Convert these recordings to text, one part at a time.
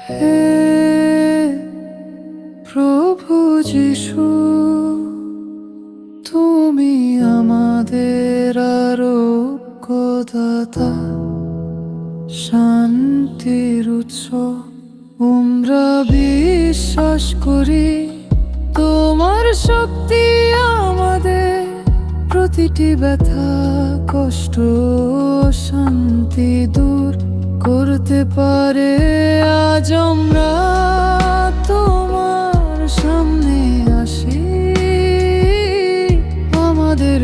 হে প্রভু যিশু, তুমি আমাদের আরোগ্যদাতা। শান্তির উৎস আমরা বিশ্বাস করি, তোমার শক্তি আমাদের প্রতিটি ব্যথা, কষ্ট শান্তি দূর করতে পারে। আজ তোমার সামনে আসি। আমাদের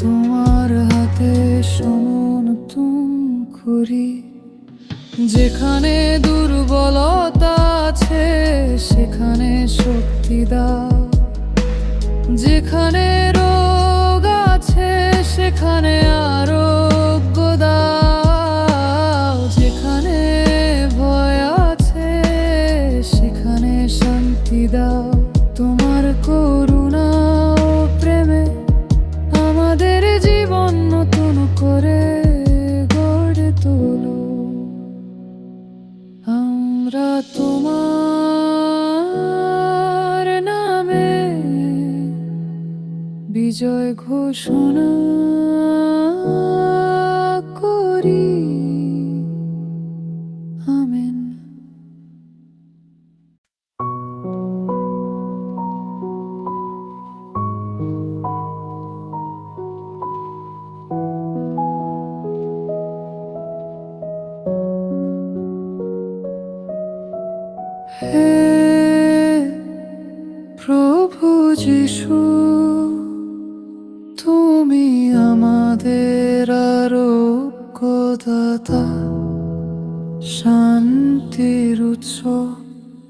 তোমার হাতে যেখানে দুর্বলতা আছে, সেখানে শক্তি দাও। যেখানে রোগ আছে, সেখানে আমরা তোমার নামে বিজয় ঘোষণা যিশু, তুমি আমাদের আরোগ্যদাতা। শান্তির উৎস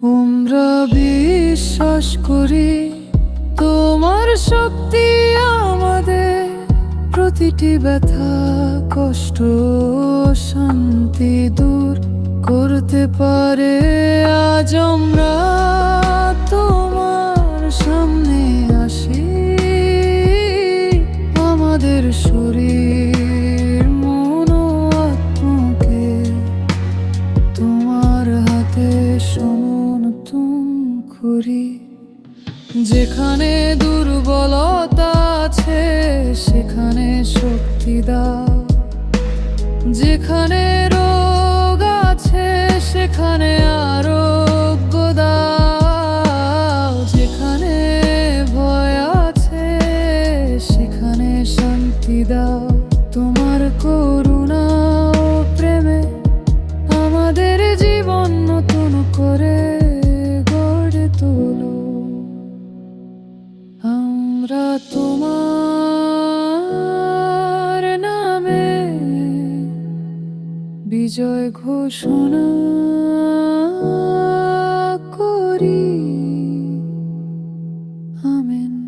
আমরা বিশ্বাস করি, তোমার শক্তি আমাদের প্রতিটি ব্যথা, কষ্ট শান্তি দূর করতে পারে। আজ আমরা তোমার হাতে যেখানে দুর্বলতা আছে সেখানে শক্তি দাও। যেখানে আমরা তোমার নামে বিজয় ঘোষণা করি। আমেন।